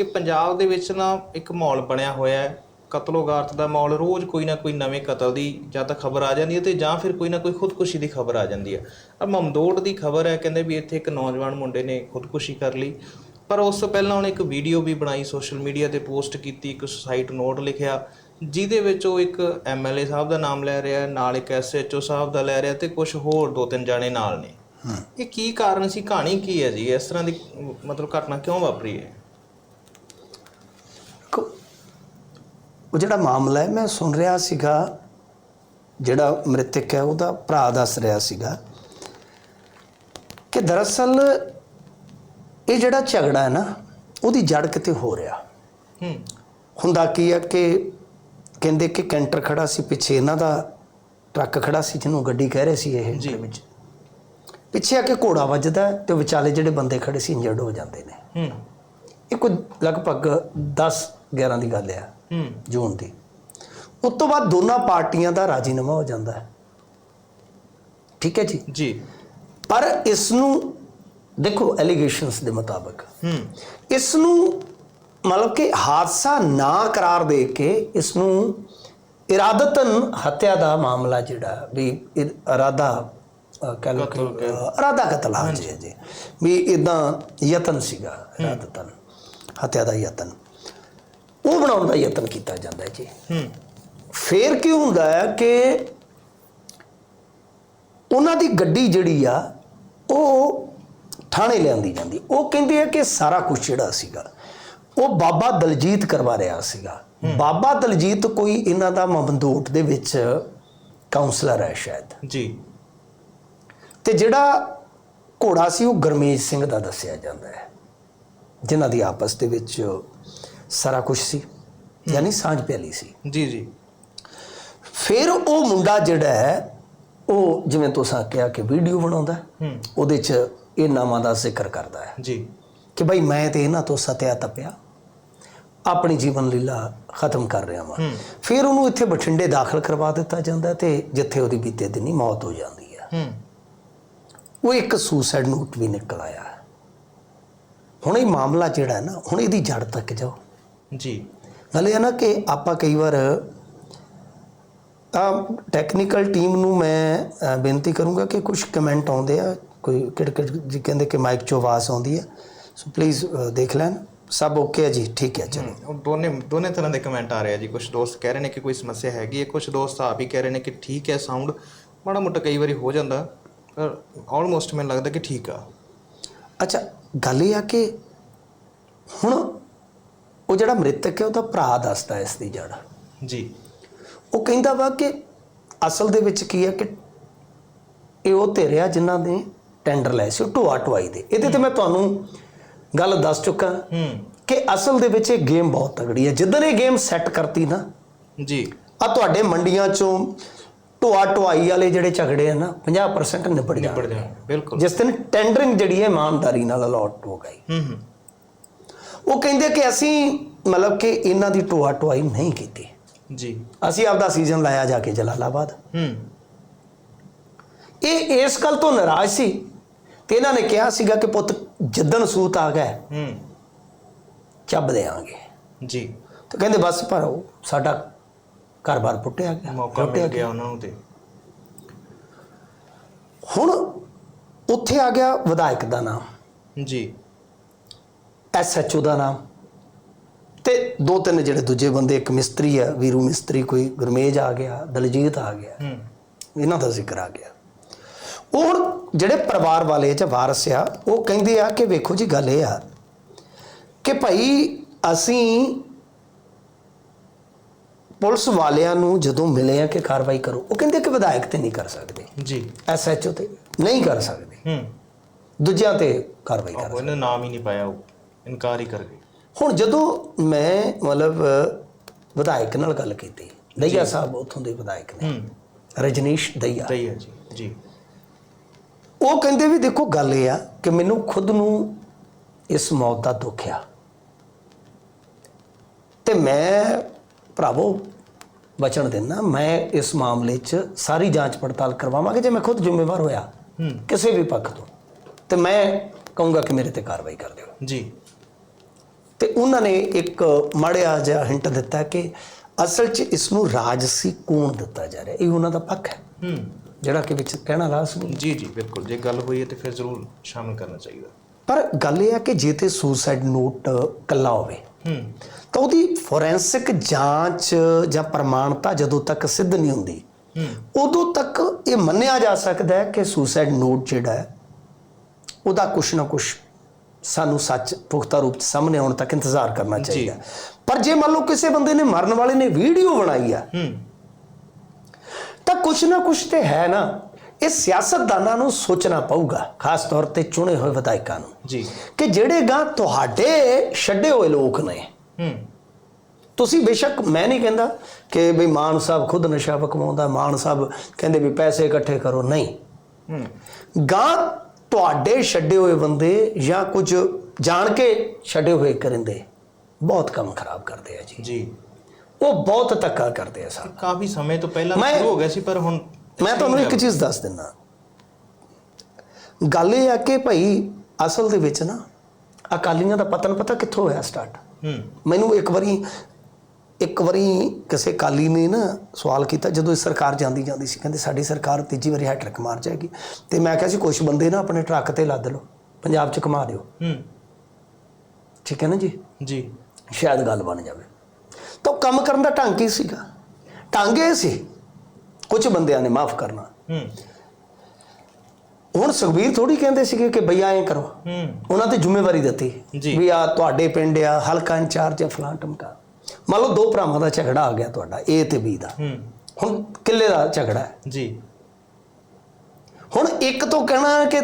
ਕਿ ਪੰਜਾਬ ਦੇ ਵਿੱਚ ਨਾ ਇੱਕ ਮਾਹੌਲ ਬਣਿਆ ਹੋਇਆ ਹੈ। ਕਤਲੋਗਾਰਤ ਦਾ ਮਾਹੌਲ ਰੋਜ਼ ਕੋਈ ਨਾ ਕੋਈ ਨਵੇਂ ਕਤਲ ਦੀ ਜਾਂ ਤਾਂ ਖਬਰ ਆ ਜਾਂਦੀ ਹੈ ਤੇ ਜਾਂ ਫਿਰ ਕੋਈ ਨਾ ਕੋਈ ਖੁਦਕੁਸ਼ੀ ਦੀ ਖਬਰ ਆ ਜਾਂਦੀ ਹੈ। ਆ ਮਮਦੋੜ ਦੀ ਖਬਰ ਹੈ ਕਹਿੰਦੇ ਵੀ ਇੱਥੇ ਇੱਕ ਨੌਜਵਾਨ ਮੁੰਡੇ ਨੇ ਖੁਦਕੁਸ਼ੀ ਕਰ ਲਈ। ਪਰ ਉਸ ਤੋਂ ਪਹਿਲਾਂ ਉਹਨੇ ਇੱਕ ਵੀਡੀਓ ਵੀ ਬਣਾਈ ਸੋਸ਼ਲ ਮੀਡੀਆ ਤੇ ਪੋਸਟ ਕੀਤੀ ਇੱਕ ਸੁਸਾਈਡ ਨੋਟ ਲਿਖਿਆ ਜਿਹਦੇ ਵਿੱਚ ਉਹ ਇੱਕ ਐਮਐਲਏ ਸਾਹਿਬ ਦਾ ਨਾਮ ਲੈ ਰਿਹਾ ਨਾਲ ਇੱਕ ਐਸਐਚਓ ਸਾਹਿਬ ਦਾ ਲੈ ਰਿਹਾ ਤੇ ਕੁਝ ਹੋਰ ਦੋ ਤਿੰਨ ਜਾਣੇ ਨਾਲ ਨੇ। ਇਹ ਕੀ ਕਾਰਨ ਸੀ ਕਹਾਣੀ ਕੀ ਹੈ ਜੀ? ਇਸ ਤਰ੍ਹਾਂ ਦੀ ਮਤਲਬ ਘਟਨਾ ਕਿਉਂ ਵਾਪਰੀ ਹੈ? ਉਹ ਜਿਹੜਾ ਮਾਮਲਾ ਹੈ ਮੈਂ ਸੁਣ ਰਿਹਾ ਸੀਗਾ ਜਿਹੜਾ ਮ੍ਰਿਤਕ ਹੈ ਉਹਦਾ ਭਰਾ ਦੱਸ ਰਿਹਾ ਸੀਗਾ ਕਿ ਦਰਅਸਲ ਇਹ ਜਿਹੜਾ ਝਗੜਾ ਹੈ ਨਾ ਉਹਦੀ ਜੜ ਕਿਤੇ ਹੋ ਰਿਹਾ। ਹੂੰ। ਹੁੰਦਾ ਕੀ ਹੈ ਕਿ ਕਹਿੰਦੇ ਕਿ ਕੈਂਟਰ ਖੜਾ ਸੀ ਪਿੱਛੇ ਇਹਨਾਂ ਦਾ ਟਰੱਕ ਖੜਾ ਸੀ ਜਿਹਨੂੰ ਗੱਡੀ ਕਹਿ ਰਹੇ ਸੀ ਇਹ। ਦੇ ਵਿੱਚ। ਪਿੱਛੇ ਆ ਕੇ ਘੋੜਾ ਵੱਜਦਾ ਤੇ ਵਿਚਾਲੇ ਜਿਹੜੇ ਬੰਦੇ ਖੜੇ ਸੀ ਇੰਜਰਡ ਹੋ ਜਾਂਦੇ ਨੇ। ਹੂੰ। ਇਹ ਕੋਈ ਲਗਭਗ 10 11 ਦੀ ਗੱਲ ਹੈ। ਹੂੰ। ਜੂਨ ਦੀ। ਉਸ ਤੋਂ ਬਾਅਦ ਦੋਨਾਂ ਪਾਰਟੀਆਂ ਦਾ ਰਾਜੀਨਾਮਾ ਹੋ ਜਾਂਦਾ ਹੈ। ਠੀਕ ਹੈ ਜੀ? ਜੀ। ਪਰ ਇਸ ਨੂੰ ਦੇਖੋ ਐਲੀਗੇਸ਼ਨਸ ਦੇ ਮੁਤਾਬਕ। ਹੂੰ। ਇਸ ਨੂੰ ਮਤਲਬ ਕਿ ਹਾਦਸਾ ਨਾ ਕਰਾਰ ਦੇ ਕੇ ਇਸ ਨੂੰ ਇਰਾਦਤਨ ਹੱਤਿਆ ਦਾ ਮਾਮਲਾ ਜਿਹੜਾ ਵੀ ਇਰ- ਇਰਾਦਾ ਕਹਿ ਲਓ ਕਿ ਕਤਲ ਅ, ਇਰਾਦਾ ਕਤਲ ਹਾਂਜੀ। ਜੀ। ਵੀ ਇਦਾਂ ਯਤਨ ਸੀਗਾ ਇਰਾਦਤਨ। ਹੱਤਿਆ ਦਾ ਯਤਨ। ਉਹ ਬਣਾਉਣ ਦਾ ਯਤਨ ਕੀਤਾ ਜਾਂਦਾ ਹੈ ਜੀ। ਹੂੰ। ਫੇਰ ਕੀ ਹੁੰਦਾ ਹੈ ਕਿ ਉਹਨਾਂ ਦੀ ਗੱਡੀ ਜਿਹੜੀ ਆ ਉਹ ਥਾਣੇ ਲਿਆਂਦੀ ਜਾਂਦੀ। ਉਹ ਕਹਿੰਦੇ ਆ ਕਿ ਸਾਰਾ ਕੁਝ ਜਿਹੜਾ ਸੀਗਾ ਉਹ ਬਾਬਾ ਦਲਜੀਤ ਕਰਵਾ ਰਿਹਾ ਸੀਗਾ। ਬਾਬਾ ਦਲਜੀਤ ਕੋਈ ਇਹਨਾਂ ਦਾ ਮਮਦੋਟ ਦੇ ਵਿੱਚ ਕਾਉਂਸਲਰ ਹੈ ਸ਼ਾਇਦ। ਜੀ। ਤੇ ਜਿਹੜਾ ਘੋੜਾ ਸੀ ਉਹ ਗਰਮੇਜ ਸਿੰਘ ਦਾ ਦੱਸਿਆ ਜਾਂਦਾ ਹੈ ਜਿਨ੍ਹਾਂ ਦੀ ਆਪਸ ਦੇ ਵਿੱਚ ਸਾਰਾ ਕੁਝ ਸੀ ਯਾਨੀ ਸਾਂਝ ਪਿਆਲੀ ਸੀ। ਜੀ ਜੀ। ਫਿਰ ਉਹ ਮੁੰਡਾ ਜਿਹੜਾ ਹੈ ਉਹ ਜਿਵੇਂ ਤੁਸੀਂ ਕਿਹਾ ਕਿ ਵੀਡੀਓ ਬਣਾਉਂਦਾ ਉਹਦੇ 'ਚ ਇਹ ਨਾਮਾਂ ਦਾ ਜ਼ਿਕਰ ਕਰਦਾ ਹੈ ਜੀ। ਕਿ ਭਾਈ ਮੈਂ ਤੇ ਇਹਨਾਂ ਤੋਂ ਸਤਿਆ ਤਪਿਆ ਆਪਣੀ ਜੀਵਨ ਲੀਲਾ ਖਤਮ ਕਰ ਰਿਹਾ ਹਾਂ ਹੂੰ। ਫਿਰ ਉਹਨੂੰ ਇੱਥੇ ਬਠਿੰਡੇ ਦਾਖਲ ਕਰਵਾ ਦਿੱਤਾ ਜਾਂਦਾ ਤੇ ਜਿੱਥੇ ਉਹਦੀ ਬੀਤੇ ਦਿਨੀ ਮੌਤ ਹੋ ਜਾਂਦੀ ਹੈ। ਉਹ ਇੱਕ ਸੁਸਾਈਡ ਨੋਟ ਵੀ ਨਿਕਲ ਆਇਆ। ਹੁਣ ਇਹ ਮਾਮਲਾ ਜਿਹੜਾ ਹੈ ਨਾ ਹੁਣ ਇਹਦੀ ਜੜ ਤੱਕ ਜਾਓ। ਜੀ। ਗੱਲ ਇਹ ਹੈ ਨਾ ਕਿ ਆਪਾਂ ਕਈ ਵਾਰ ਆ ਟੈਕਨੀਕਲ ਟੀਮ ਨੂੰ ਮੈਂ ਬੇਨਤੀ ਕਰੂੰਗਾ ਕਿ ਕੁਝ ਕਮੈਂਟ ਆਉਂਦੇ ਆ ਕੋਈ ਕਿੜਕਿੜ ਜੀ ਕਹਿੰਦੇ ਕਿ ਮਾਈਕ 'ਚੋਂ ਆਵਾਜ਼ ਆਉਂਦੀ ਹੈ ਸੋ ਪਲੀਜ਼ ਦੇਖ ਲੈਣ। ਸਭ ਓਕੇ ਹੈ ਜੀ? ਠੀਕ ਹੈ ਚਲੋ। ਦੋਨੇ ਦੋਨੇ ਤਰ੍ਹਾਂ ਦੇ ਕਮੈਂਟ ਆ ਰਹੇ ਆ ਜੀ। ਕੁਝ ਦੋਸਤ ਕਹਿ ਰਹੇ ਨੇ ਕਿ ਕੋਈ ਸਮੱਸਿਆ ਹੈਗੀ ਹੈ ਕੁਝ ਦੋਸਤ ਆਪ ਹੀ ਕਹਿ ਰਹੇ ਨੇ ਕਿ ਠੀਕ ਹੈ ਸਾਊਂਡ ਮਾੜਾ ਮੋਟਾ ਕਈ ਵਾਰੀ ਹੋ ਜਾਂਦਾ ਪਰ ਆਲਮੋਸਟ ਮੈਨੂੰ ਲੱਗਦਾ ਕਿ ਠੀਕ ਆ। ਅੱਛਾ ਗੱਲ ਇਹ ਆ ਕਿ ਹੁਣ ਉਹ ਜਿਹੜਾ ਮ੍ਰਿਤਕ ਹੈ ਉਹਦਾ ਭਰਾ ਦੱਸਦਾ ਇਸ ਦੀ ਜੜ ਜੀ। ਉਹ ਕਹਿੰਦਾ ਵਾ ਕਿ ਅਸਲ ਦੇ ਵਿੱਚ ਕੀ ਹੈ ਕਿ ਇਹ ਉਹ ਧਿਰਿਆ ਜਿਨ੍ਹਾਂ ਨੇ ਟੈਂਡਰ ਲਏ ਸੀ ਢੋਆ ਢੁਆਈ ਦੇ। ਇਹਦੇ ਤੇ ਮੈਂ ਤੁਹਾਨੂੰ ਗੱਲ ਦੱਸ ਚੁੱਕਾ ਹੂੰ। ਕਿ ਅਸਲ ਦੇ ਵਿੱਚ ਇਹ ਗੇਮ ਬਹੁਤ ਤਗੜੀ ਹੈ। ਜਿੱਦਣ ਇਹ ਗੇਮ ਸੈੱਟ ਕਰਤੀ ਨਾ ਜੀ। ਆ ਤੁਹਾਡੇ ਮੰਡੀਆਂ ਚੋਂ ਢੋਆ ਢੁਆਈ ਵਾਲੇ ਜਿਹੜੇ ਝਗੜੇ ਆ ਨਾ 50% ਨਿਬੜ ਨਿਬੜ ਜਾਣਗੇ। ਜਾਣ ਬਿਲਕੁਲ। ਜਿਸ ਦਿਨ ਟੈਂਡਰਿੰਗ ਜਿਹੜੀ ਹੈ ਇਮਾਨਦਾਰੀ ਨਾਲ ਅਲਾਟ ਹੋ ਗਈ। ਹੂੰ ਹੂੰ। ਉਹ ਕਹਿੰਦੇ ਕਿ ਅਸੀਂ ਮਤਲਬ ਕਿ ਇਹਨਾਂ ਦੀ ਢੋਆ ਢੁਆਈ ਨਹੀਂ ਕੀਤੀ। ਜੀ। ਅਸੀਂ ਆਪਦਾ ਸੀਜ਼ਨ ਲਾਇਆ ਜਾ ਕੇ ਜਲਾਲਾਬਾਦ। ਹੂੰ। ਇਹ ਇਸ ਗੱਲ ਤੋਂ ਨਾਰਾਜ਼ ਸੀ ਤੇ ਇਹਨਾਂ ਨੇ ਕਿਹਾ ਸੀਗਾ ਕਿ ਪੁੱਤ ਜਿੱਦਣ ਸੂਤ ਆ ਗਿਆ ਹੂੰ। ਚੱਬ ਦੇਾਂਗੇ ਜੀ। ਤੇ ਕਹਿੰਦੇ ਬਸ ਪਰ ਉਹ ਸਾਡਾ ਘਰ-ਬਾਰ ਪੁੱਟਿਆ ਗਿਆ ਮੌਕਾ ਪੁੱਟਿਆ ਮਿਲ ਗਿਆ ਉਹਨਾਂ ਨੂੰ ਤੇ। ਹੁਣ ਉੱਥੇ ਆ ਗਿਆ ਵਿਧਾਇਕ ਦਾ ਨਾਮ। ਜੀ। ਐਸਐਚਓ ਦਾ ਨਾਮ। ਤੇ ਦੋ ਤਿੰਨ ਜਿਹੜੇ ਦੂਜੇ ਬੰਦੇ ਇੱਕ ਮਿਸਤਰੀ ਆ ਵੀਰੂ ਮਿਸਤਰੀ ਕੋਈ ਗੁਰਮੇਜ ਆ ਗਿਆ ਦਲਜੀਤ ਆ ਗਿਆ। ਹੂੰ। ਇਹਨਾਂ ਦਾ ਜ਼ਿਕਰ ਆ ਗਿਆ। ਉਹ ਹੁਣ ਜਿਹੜੇ ਪਰਿਵਾਰ ਵਾਲੇ ਜਾਂ ਵਾਰਸ ਆ ਉਹ ਕਹਿੰਦੇ ਆ ਕਿ ਵੇਖੋ ਜੀ ਗੱਲ ਇਹ ਆ ਕਿ ਭਾਈ ਅਸੀਂ ਪੁਲਿਸ ਵਾਲਿਆਂ ਨੂੰ ਜਦੋਂ ਮਿਲੇ ਆ ਕਿ ਕਾਰਵਾਈ ਕਰੋ ਉਹ ਕਹਿੰਦੇ ਕਿ ਵਿਧਾਇਕ ਤੇ ਨਹੀਂ ਕਰ ਸਕਦੇ। ਜੀ। ਐਸਐਚਓ ਤੇ ਨਹੀਂ ਕਰ ਸਕਦੇ। ਹੂੰ। ਦੂਜਿਆਂ ਤੇ ਕਾਰਵਾਈ ਕਰ ਉਹ ਇਹਨੇ ਨਾਮ ਹੀ ਨਹੀਂ ਪਾਇਆ ਉਹ। ਇਨਕਾਰ ਹੀ ਕਰ ਗਏ। ਹੁਣ ਜਦੋਂ ਮੈਂ ਮਤਲਬ ਵਿਧਾਇਕ ਨਾਲ ਗੱਲ ਕੀਤੀ ਦਈਆ ਸਾਹਿਬ ਉੱਥੋਂ ਦੇ ਵਿਧਾਇਕ ਨੇ। ਰਜਨੀਸ਼ ਦਈਆ। ਹੈ ਜੀ ਜੀ। ਉਹ ਕਹਿੰਦੇ ਵੀ ਦੇਖੋ ਗੱਲ ਇਹ ਆ ਕਿ ਮੈਨੂੰ ਖੁਦ ਨੂੰ ਇਸ ਮੌਤ ਦਾ ਦੁੱਖ ਆ। ਤੇ ਮੈਂ ਭਰਾਵੋ ਬਚਣ ਦੇਣਾ ਮੈਂ ਇਸ ਮਾਮਲੇ 'ਚ ਸਾਰੀ ਜਾਂਚ ਪੜਤਾਲ ਕਰਵਾਵਾਂਗਾ ਜੇ ਮੈਂ ਖੁਦ ਜ਼ਿੰਮੇਵਾਰ ਹੋਇਆ ਕਿਸੇ ਵੀ ਪੱਖ ਤੋਂ। ਤੇ ਮੈਂ ਕਹੂੰਗਾ ਕਿ ਮੇਰੇ ਤੇ ਕਾਰਵਾਈ ਕਰ ਦਿਓ। ਜੀ। ਤੇ ਉਹਨਾਂ ਨੇ ਇੱਕ ਮਾੜਿਆ ਜਿਹਾ ਹਿੰਟ ਦਿੱਤਾ ਕਿ ਅਸਲ 'ਚ ਇਸ ਨੂੰ ਰਾਜਸੀ ਕੋਣ ਦਿੱਤਾ ਜਾ ਰਿਹਾ। ਇਹ ਉਹਨਾਂ ਦਾ ਪੱਖ ਹੈ। ਹੂੰ। ਜਿਹੜਾ ਕਿ ਵਿੱਚ ਕਹਿਣਾ ਲਾਜ਼ਮੀ ਜੀ ਜੀ ਬਿਲਕੁਲ। ਜੇ ਗੱਲ ਹੋਈ ਹੈ ਤੇ ਫਿਰ ਜ਼ਰੂਰ ਸ਼ਾਮਲ ਕਰਨਾ ਚਾਹੀਦਾ। ਪਰ ਗੱਲ ਇਹ ਹੈ ਕਿ ਜੇ ਤੇ ਸੁਸਾਈਡ ਨੋਟ ਕੱਲਾ ਹੋਵੇ ਹੂੰ। ਤਾਂ ਉਹਦੀ ਫੋਰੈਂਸਿਕ ਜਾਂਚ ਜਾਂ ਪ੍ਰਮਾਣਤਾ ਜਦੋਂ ਤੱਕ ਸਿੱਧ ਨਹੀਂ ਹੁੰਦੀ ਉਦੋਂ ਤੱਕ ਇਹ ਮੰਨਿਆ ਜਾ ਸਕਦਾ ਹੈ ਕਿ ਸੁਸਾਈਡ ਨੋਟ ਜਿਹੜਾ ਹੈ ਉਹਦਾ ਕੁਛ ਨਾ ਕੁਛ ਸਾਨੂੰ ਸੱਚ ਪੁਖਤਾ ਰੂਪ ਚ ਸਾਹਮਣੇ ਆਉਣ ਤੱਕ ਇੰਤਜ਼ਾਰ ਕਰਨਾ ਚਾਹੀਦਾ। ਪਰ ਜੇ ਮੰਨ ਲਓ ਕਿਸੇ ਬੰਦੇ ਨੇ ਮਰਨ ਵਾਲੇ ਨੇ ਵੀਡੀਓ ਬਣਾਈ ਆ ਤਾਂ ਕੁਛ ਨਾ ਕੁਛ ਤੇ ਹੈ ਨਾ। ਇਹ ਸਿਆਸਤਦਾਨਾਂ ਨੂੰ ਸੋਚਣਾ ਪਊਗਾ ਖਾਸ ਤੌਰ ਤੇ ਚੁਣੇ ਹੋਏ ਵਿਧਾਇਕਾਂ ਨੂੰ। ਜੀ। ਕਿ ਜਿਹੜੇ ਗਾਂ ਤੁਹਾਡੇ ਛੱਡੇ ਹੋਏ ਲੋਕ ਨੇ। ਹੂੰ। ਤੁਸੀਂ ਬੇਸ਼ੱਕ ਮੈਂ ਨਹੀਂ ਕਹਿੰਦਾ ਕਿ ਬਈ ਮਾਨ ਸਾਹਿਬ ਖੁਦ ਨਸ਼ਾ ਕਮਾਉਂਦਾ ਮਾਨ ਸਾਹਿਬ ਕਹਿੰਦੇ ਵੀ ਪੈਸੇ ਇਕੱਠੇ ਕਰੋ ਨਹੀਂ। ਹੂੰ। ਗਾਂ ਤੁਹਾਡੇ ਛੱਡੇ ਹੋਏ ਬੰਦੇ ਜਾਂ ਕੁਝ ਜਾਣ ਕੇ ਛੱਡੇ ਹੋਏ ਕਰਿੰਦੇ ਬਹੁਤ ਕੰਮ ਖਰਾਬ ਕਰਦੇ ਆ ਜੀ। ਜੀ। ਉਹ ਬਹੁਤ ਧੱਕਾ ਕਰਦੇ ਆ ਸਾਹਿਬ ਕਾਫੀ ਸਮੇਂ ਤੋਂ ਪਹਿਲਾਂ ਸ਼ੁਰੂ ਹੋ ਗਿਆ ਸੀ ਪਰ ਹੁਣ ਮੈਂ ਤੁਹਾਨੂੰ ਇੱਕ ਚੀਜ਼ ਦੱਸ ਦਿੰਦਾ। ਗੱਲ ਇਹ ਆ ਕਿ ਭਾਈ ਅਸਲ ਦੇ ਵਿੱਚ ਨਾ ਅਕਾਲੀਆਂ ਦਾ ਪਤਨ ਪਤਾ ਕਿੱਥੋਂ ਹੋਇਆ ਸਟਾਰਟ? ਮੈਨੂੰ ਇੱਕ ਵਾਰੀ ਇੱਕ ਵਾਰੀ ਕਿਸੇ ਕਾਲੀ ਨੇ ਨਾ ਸਵਾਲ ਕੀਤਾ ਜਦੋਂ ਇਹ ਸਰਕਾਰ ਜਾਂਦੀ ਜਾਂਦੀ ਸੀ ਕਹਿੰਦੇ ਸਾਡੀ ਸਰਕਾਰ ਤੀਜੀ ਵਾਰੀ ਹੈਟ੍ਰਿਕ ਮਾਰ ਜਾਏਗੀ। ਤੇ ਮੈਂ ਕਿਹਾ ਸੀ ਕੁਝ ਬੰਦੇ ਨਾ ਆਪਣੇ ਟਰੱਕ ਤੇ ਲੱਦ ਲਓ ਪੰਜਾਬ 'ਚ ਕਮਾ ਦਿਓ। ਹੂੰ। ਠੀਕ ਹੈ ਨਾ ਜੀ? ਜੀ। ਸ਼ਾਇਦ ਗੱਲ ਬਣ ਜਾਵੇ। ਤਾਂ ਕੰਮ ਕਰਨ ਦਾ ਢੰਗ ਕੀ ਸੀਗਾ? ਢੰਗ ਇਹ ਸੀ ਕੁਝ ਬੰਦਿਆਂ ਨੇ ਮਾਫ ਕਰਨਾ। ਹੂੰ। ਹੁਣ ਸੁਖਬੀਰ ਥੋੜੀ ਕਹਿੰਦੇ ਸੀਗੇ ਕਿ ਬਈ ਐਂ ਕਰੋ। ਹੂੰ। ਉਹਨਾਂ ਤੇ ਜ਼ਿੰਮੇਵਾਰੀ ਦਿੱਤੀ। ਵੀ ਆ ਤੁਹਾਡੇ ਪਿੰਡ ਆ ਹਲਕਾ ਇੰਚਾਰਜ ਆ ਫਲਾਂ ਟਮਕਾ। ਮੰਨ ਲਓ ਦੋ ਭਰਾਵਾਂ ਦਾ ਝਗੜਾ ਆ ਗਿਆ ਤੁਹਾਡਾ ਏ ਤੇ ਬੀ ਦਾ। ਹੂੰ। ਹੁਣ ਕਿੱਲੇ ਦਾ ਝਗੜਾ ਹੈ। ਜੀ। ਹੁਣ ਇੱਕ ਤੋਂ ਕਹਿਣਾ ਕਿ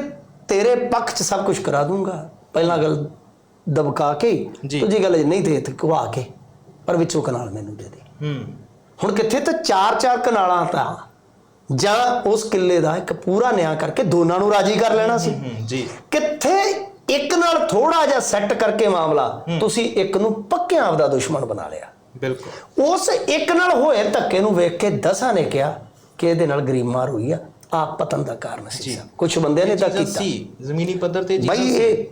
ਤੇਰੇ ਪੱਖ 'ਚ ਸਭ ਕੁਝ ਕਰਾ ਦੂੰਗਾ। ਪਹਿਲਾਂ ਗੱਲ ਦਬਕਾ ਕੇ। ਦੂਜੀ ਗੱਲ ਨਹੀਂ ਤੇ ਇੱਥੇ ਘਵਾ ਕੇ ਪਰ ਵਿੱਚੋਂ ਕਨਾਲ ਮੈਨੂੰ ਦੇ ਦੇ। ਹੂੰ। ਹੁਣ ਕਿੱਥੇ ਤਾਂ ਚਾਰ ਚਾਰ ਕਨਾਲਾਂ ਤਾਂ ਜਾਂ ਉਸ ਕਿੱਲੇ ਦਾ ਇੱਕ ਪੂਰਾ ਨਿਆਂ ਕਰਕੇ ਦੋਨਾਂ ਨੂੰ ਰਾਜੀ ਕਰ ਲੈਣਾ ਸੀ। ਜੀ। ਕਿੱਥੇ ਇੱਕ ਨਾਲ ਥੋੜਾ ਜਿਹਾ ਸੈੱਟ ਕਰਕੇ ਮਾਮਲਾ ਤੁਸੀਂ ਇੱਕ ਨੂੰ ਪੱਕਿਆਂ ਆਪਦਾ ਦੁਸ਼ਮਣ ਬਣਾ ਲਿਆ। ਬਿਲਕੁਲ। ਉਸ ਇੱਕ ਨਾਲ ਹੋਏ ਧੱਕੇ ਨੂੰ ਵੇਖ ਕੇ ਦਸਾਂ ਨੇ ਕਿਹਾ ਕਿ ਇਹਦੇ ਨਾਲ ਗਰੀਬ ਮਾਰ ਹੋਈ ਆ ਆਪ ਪਤਨ ਦਾ ਕਾਰਨ ਸੀ ਕੁਝ ਬੰਦਿਆਂ ਨੇ ਤਾਂ ਕੀਤਾ। ਸੀ ਜ਼ਮੀਨੀ ਪੱਧਰ ਤੇ ਜੀ ਭਾਈ ਇਹ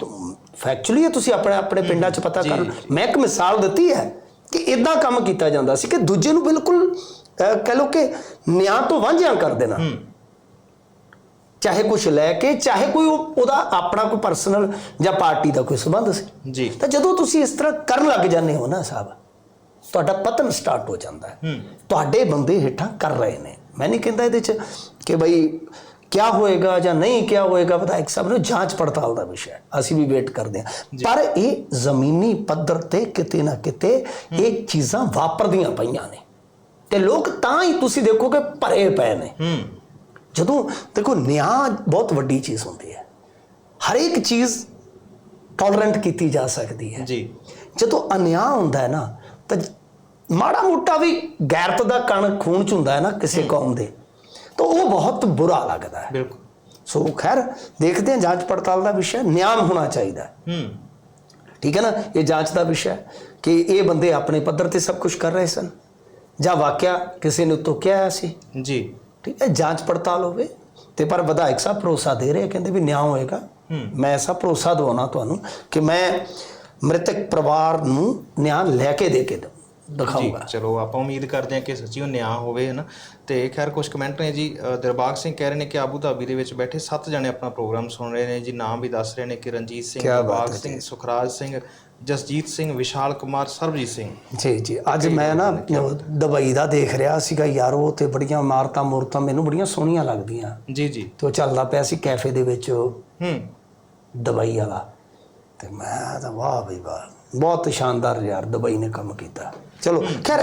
ਫੈਕਚੁਅਲੀ ਤੁਸੀਂ ਆਪਣੇ ਆਪਣੇ ਪਿੰਡਾਂ 'ਚ ਪਤਾ ਕਰ ਮੈਂ ਇੱਕ ਮਿਸਾਲ ਦਿੱਤੀ ਹੈ ਕਿ ਇਦਾਂ ਕੰਮ ਕੀਤਾ ਜਾਂਦਾ ਸੀ ਕਿ ਦੂਜੇ ਨੂੰ ਬਿਲਕੁਲ ਕਹਿ ਲਓ ਕਿ ਨਿਆਂ ਤੋਂ ਵਾਂਝਿਆ ਕਰ ਦੇਣਾ। ਚਾਹੇ ਕੁਝ ਲੈ ਕੇ ਚਾਹੇ ਕੋਈ ਉਹ- ਉਹਦਾ ਆਪਣਾ ਕੋਈ ਪਰਸਨਲ ਜਾਂ ਪਾਰਟੀ ਦਾ ਕੋਈ ਸਬੰਧ ਸੀ। ਜੀ। ਤਾਂ ਜਦੋਂ ਤੁਸੀਂ ਇਸ ਤਰ੍ਹਾਂ ਕਰਨ ਲੱਗ ਜਾਂਦੇ ਹੋ ਨਾ ਸਾਹਿਬ ਤੁਹਾਡਾ ਪਤਨ ਸਟਾਰਟ ਹੋ ਜਾਂਦਾ ਹੈ। ਤੁਹਾਡੇ ਬੰਦੇ ਹੇਠਾਂ ਕਰ ਰਹੇ ਨੇ। ਮੈਂ ਨਹੀਂ ਕਹਿੰਦਾ ਇਹਦੇ ਚ ਕਿ ਬਈ ਕਿਆ ਹੋਏਗਾ ਜਾਂ ਨਹੀਂ ਕਿਆ ਹੋਏਗਾ ਵਿਧਾਇਕ ਸਾਹਿਬ ਨੂੰ ਜਾਂਚ ਪੜਤਾਲ ਦਾ ਵਿਸ਼ਾ ਹੈ। ਅਸੀਂ ਵੀ ਵੇਟ ਕਰਦੇ ਹਾਂ। ਪਰ ਇਹ ਜ਼ਮੀਨੀ ਪੱਧਰ ਤੇ ਕਿਤੇ ਨਾ ਕਿਤੇ ਇਹ ਚੀਜ਼ਾਂ ਵਾਪਰਦੀਆਂ ਪਈਆਂ ਨੇ। ਤੇ ਲੋਕ ਤਾਂ ਹੀ ਤੁਸੀਂ ਦੇਖੋਗੇ ਭਰੇ ਪਏ ਨੇ। ਹੂੰ। ਜਦੋਂ ਦੇਖੋ ਨਿਆਂ ਬਹੁਤ ਵੱਡੀ ਚੀਜ਼ ਹੁੰਦੀ ਹੈ ਹਰੇਕ ਚੀਜ਼ ਟੋਲਰੈਂਟ ਕੀਤੀ ਜਾ ਸਕਦੀ ਹੈ। ਜੀ। ਜਦੋਂ ਅਨਿਆਂ ਹੁੰਦਾ ਹੈ ਨਾ ਤਾਂ ਮਾੜਾ ਮੋਟਾ ਵੀ ਗੈਰਤ ਦਾ ਕਣ ਖੂਨ ਚ ਹੁੰਦਾ ਹੈ ਨਾ ਕਿਸੇ ਕੌਮ ਦੇ ਤਾਂ ਉਹ ਬਹੁਤ ਬੁਰਾ ਲੱਗਦਾ ਹੈ। ਬਿਲਕੁਲ। ਸੋ ਖੈਰ ਦੇਖਦੇ ਹਾਂ ਜਾਂਚ ਪੜਤਾਲ ਦਾ ਵਿਸ਼ਾ ਨਿਆਮ ਹੋਣਾ ਚਾਹੀਦਾ ਹੈ। ਠੀਕ ਹੈ ਨਾ? ਇਹ ਜਾਂਚ ਦਾ ਵਿਸ਼ਾ ਹੈ ਕਿ ਇਹ ਬੰਦੇ ਆਪਣੇ ਪੱਧਰ ਤੇ ਸਭ ਕੁਝ ਕਰ ਰਹੇ ਸਨ ਜਾਂ ਵਾਕਿਆ ਕਿਸੇ ਨੇ ਉੱਤੋਂ ਕਿਹਾ ਸੀ ਜੀ। ਠੀਕ ਹੈ ਜਾਂਚ ਪੜਤਾਲ ਹੋਵੇ ਤੇ ਪਰ ਵਿਧਾਇਕ ਸਾਹਿਬ ਭਰੋਸਾ ਦੇ ਰਹੇ ਕਹਿੰਦੇ ਵੀ ਨਿਆਂ ਹੋਏਗਾ। ਮੈਂ ਐਸਾ ਭਰੋਸਾ ਦਵਾਉਣਾ ਤੁਹਾਨੂੰ ਕਿ ਮੈਂ ਮ੍ਰਿਤਕ ਪਰਿਵਾਰ ਨੂੰ ਨਿਆਂ ਲੈ ਕੇ ਦੇ ਕੇ ਦ- ਜੀ ਦਿਖਾਊਂਗਾ। ਚਲੋ ਆਪਾਂ ਉਮੀਦ ਕਰਦੇ ਹਾਂ ਕਿ ਸੱਚੀ ਉਹ ਨਿਆਂ ਹੋਵੇ ਹਨਾ? ਤੇ ਖੈਰ ਕੁਝ ਕਮੈਂਟ ਨੇ ਜੀ ਅ, ਦਿਲਬਾਗ ਸਿੰਘ ਕਹਿ ਰਹੇ ਨੇ ਕਿ ਆਬੂ ਧਾਬੀ ਦੇ ਵਿੱਚ ਬੈਠੇ ਸੱਤ ਜਣੇ ਆਪਣਾ ਪ੍ਰੋਗਰਾਮ ਸੁਣ ਰਹੇ ਨੇ। ਜੀ ਨਾਮ ਵੀ ਦੱਸ ਰਹੇ ਨੇ ਕਿ ਰਣਜੀਤ ਸਿੰਘ ਦਿਲਬਾਗ ਸਿੰਘ ਸੁਖਰਾਜ ਸਿੰਘ ਜਸਜੀਤ ਸਿੰਘ ਵਿਸ਼ਾਲ ਕੁਮਾਰ ਸਰਬਜੀਤ ਸਿੰਘ। ਜੀ ਜੀ ਅੱਜ ਮੈਂ ਨਾ ਦੁਬਈ ਦਾ ਦੇਖ ਰਿਹਾ ਸੀਗਾ ਯਾਰ ਉਹ ਤੇ ਬੜੀਆਂ ਇਮਾਰਤਾਂ ਮੂਰਤਾਂ ਮੈਨੂੰ ਬੜੀਆਂ ਸੋਹਣੀਆਂ ਲੱਗਦੀਆਂ। ਜੀ ਜੀ। ਤੇ ਉਹ ਚੱਲਦਾ ਪਿਆ ਸੀ ਕੈਫੇ ਦੇ ਵਿੱਚ ਹੂੰ। ਦੁਬਈ ਵਾਲਾ। ਤੇ ਮੈਂ ਤਾਂ ਵਾਹ ਬਈ ਵਾਹ ਬਹੁਤ ਸ਼ਾਨਦਾਰ ਯਾਰ ਦੁਬਈ ਨੇ ਕੰਮ ਕੀਤਾ। ਚਲੋ ਖੈਰ